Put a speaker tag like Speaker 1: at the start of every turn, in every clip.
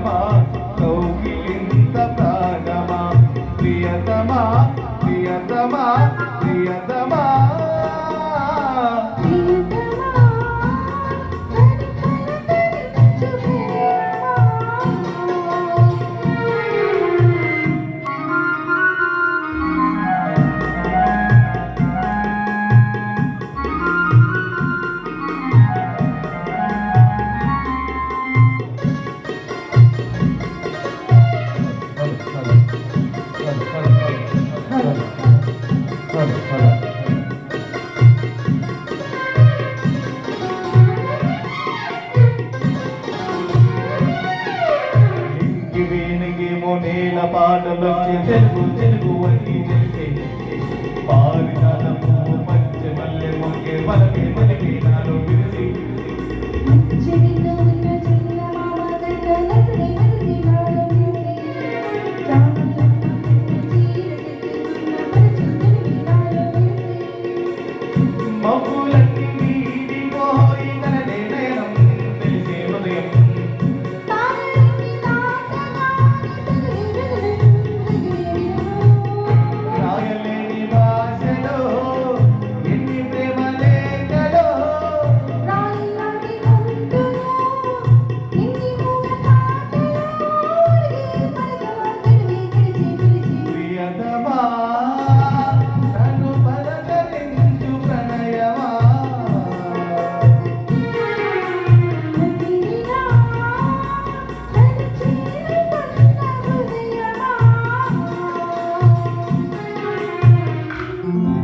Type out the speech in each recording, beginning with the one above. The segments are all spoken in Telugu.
Speaker 1: 마. నేల పాటలు తెలుగు తెలుగు అని తెలిసే పారిజాతము పచ్చ మల్లె మొక్కే పలకే పలికే నాలో you.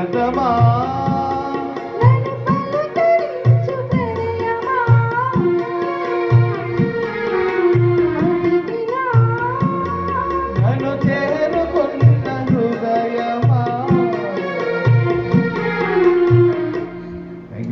Speaker 1: ಪ್ರಿಯತಮಾ